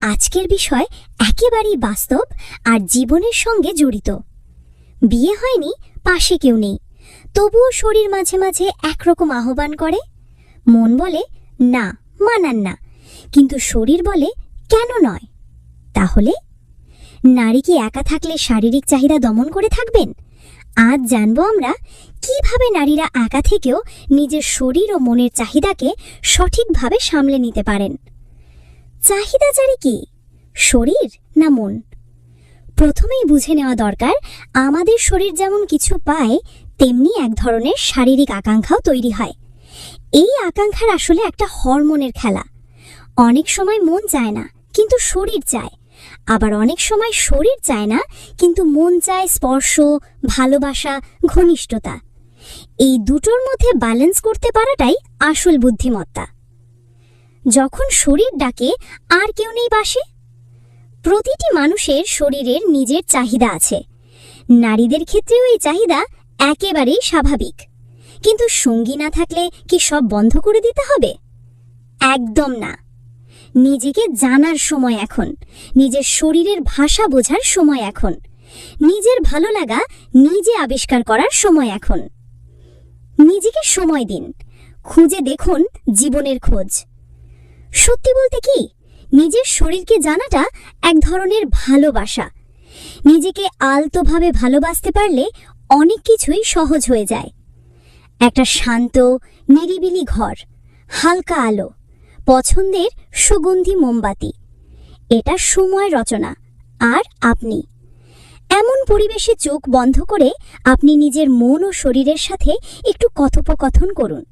আজকের বিষয় একেবারেই বাস্তব আর জীবনের সঙ্গে জড়িত। বিয়ে হয়নি, পাশে কেউ নেই। তবুও শরীর মাঝে মাঝে একরকম আহ্বান করে। মন বলে, না, মানান না। কিন্তু শরীর বলে, কেন নয়? তাহলে? নারী কি একা থাকলে শারীরিক চাহিদা দমন করে থাকবেন? আজ জানব আমরা কীভাবে নারীরা একা থেকেও নিজের শরীর ও মনের চাহিদাকে সঠিকভাবে সামলে নিতে পারেন। চাহিদাচারী কি? শরীর না মন? প্রথমেই বুঝে নেওয়া দরকার, আমাদের শরীর যেমন কিছু পায়, তেমনি এক ধরনের শারীরিক আকাঙ্ক্ষাও তৈরি হয়। এই আকাঙ্ক্ষার আসলে একটা হরমোনের খেলা। অনেক সময় মন চায় না, কিন্তু শরীর চায়। আবার অনেক সময় শরীর চায় না, কিন্তু মন চায় স্পর্শ, ভালোবাসা, ঘনিষ্ঠতা। এই দুটোর মধ্যে ব্যালেন্স করতে পারাটাই আসল বুদ্ধিমত্তা। যখন শরীর ডাকে, আর কেউ নেই পাশে প্রতিটি মানুষের শরীরের নিজের চাহিদা আছে। নারীদের ক্ষেত্রেও এই চাহিদা একেবারেই স্বাভাবিক। কিন্তু সঙ্গী না থাকলে কি সব বন্ধ করে দিতে হবে? একদম না। নিজেকে জানার সময় এখন। নিজের শরীরের ভাষা বোঝার সময় এখন। নিজের ভালো লাগা নিজে আবিষ্কার করার সময় এখন। নিজেকে সময় দিন। খুঁজে দেখুন জীবনের খোঁজ। সত্যি বলতে কি, নিজের শরীরকে জানাটা এক ধরনের ভালোবাসা। নিজেকে আলতোভাবে ভালোবাসতে পারলে অনেক কিছুই সহজ হয়ে যায়। একটা শান্ত, নিরিবিলি ঘর, হালকা আলো, পছন্দের সুগন্ধি মোমবাতি, এটা সময় রচনা, আর আপনি। এমন পরিবেশে চোখ বন্ধ করে আপনি নিজের মন ও শরীরের সাথে একটু কথোপকথন করুন।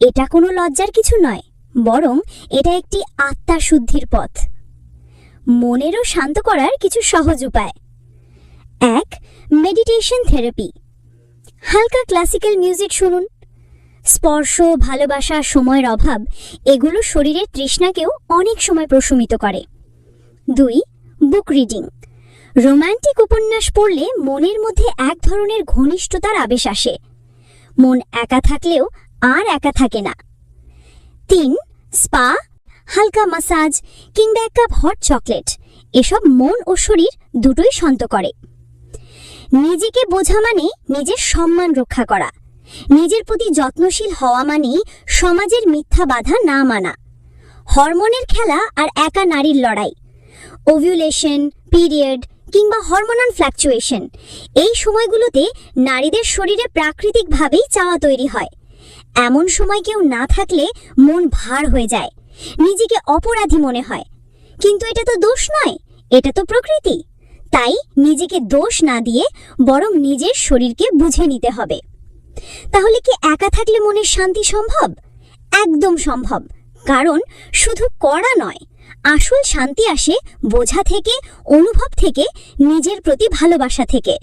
এটা কোনো লজ্জার কিছু নয়। বরং এটা একটি আত্মা শুদ্ধির পথ। মনেরও শান্ত করার কিছু সহজ উপায়। এক মেডিটেশন থেরাপি হালকা ক্লাসিক্যাল মিউজিক শুনুন। স্পর্শ, ভালোবাসা, সময়ের অভাব, এগুলো শরীরের তৃষ্ণাকেও অনেক সময় প্রশমিত করে। দুই বুক রিডিং রোমান্টিক উপন্যাস পড়লে মনের মধ্যে এক ধরনের ঘনিষ্ঠতার আবেশ আসে। মন একা থাকলেও আর একা থাকে না। তিন, স্পা, হালকা মাসাজ কিংবা এক কাপ হট চকলেট। এসব মন ও শরীর দুটোই শান্ত করে। নিজেকে বোঝা মানে নিজের সম্মান রক্ষা করা। নিজের প্রতি যত্নশীল হওয়া মানেই সমাজের মিথ্যা বাধা না মানা। হরমোনের খেলা আর একা নারীর লড়াই। ওভিউলেশন, পিরিয়ড কিংবা হরমোনাল ফ্ল্যাকচুয়েশন, এই সময়গুলোতে নারীদের শরীরে প্রাকৃতিকভাবেই চাওয়া তৈরি হয়। এমন সময় কেউ না থাকলে মন ভার হয়ে যায়। নিজেকে অপরাধী মনে হয়। কিন্তু এটা তো দোষ নয়, এটা তো প্রকৃতি। তাই নিজেকে দোষ না দিয়ে বরং নিজের শরীরকে বুঝে নিতে হবে। তাহলে কি একা থাকলে মনের শান্তি সম্ভব? একদম সম্ভব। কারণ শুধু করা নয়, আসল শান্তি আসে বোঝা থেকে, অনুভব থেকে, নিজের প্রতি ভালোবাসা থেকে।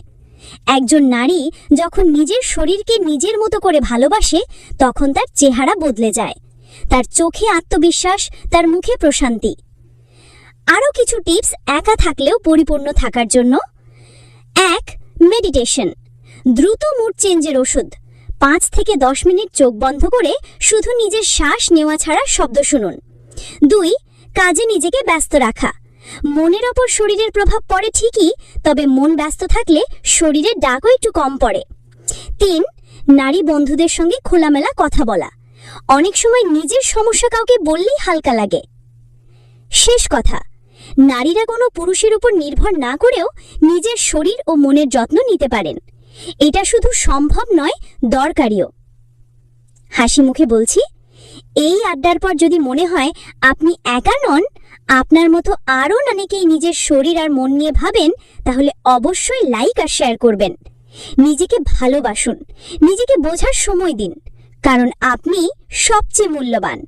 একজন নারী যখন নিজের শরীরকে নিজের মতো করে ভালোবাসে, তখন তার চেহারা বদলে যায়। তার চোখে আত্মবিশ্বাস, তার মুখে প্রশান্তি। আরও কিছু টিপস একা থাকলেও পরিপূর্ণ থাকার জন্য। এক মেডিটেশন দ্রুত মুড চেঞ্জের ওষুধ। পাঁচ থেকে দশ মিনিট চোখ বন্ধ করে শুধু নিজের শ্বাস নেওয়া ছাড়া শব্দ শুনুন। দুই, কাজে নিজেকে ব্যস্ত রাখা। মনের ওপর শরীরের প্রভাব পড়ে ঠিকই, তবে মন ব্যস্ত থাকলে শরীরের ডাকও একটু কম পড়ে। তিন, নারী বন্ধুদের সঙ্গে খোলামেলা কথা বলা। অনেক সময় নিজের সমস্যা কাউকে বললেই হালকা লাগে। শেষ কথা, নারীরা কোনো পুরুষের উপর নির্ভর না করেও নিজের শরীর ও মনের যত্ন নিতে পারেন। এটা শুধু সম্ভব নয়, দরকারিও। হাসি মুখে বলছি, এই আড্ডার পর যদি মনে হয় আপনি একা নন আপনার মতো আরও অনেকেই নিজের শরীর আর মন নিয়ে ভাবেন, তাহলে অবশ্যই লাইক আর শেয়ার করবেন। নিজেকে ভালোবাসুন, নিজেকে বোঝার সময় দিন, কারণ আপনি সবচেয়ে মূল্যবান।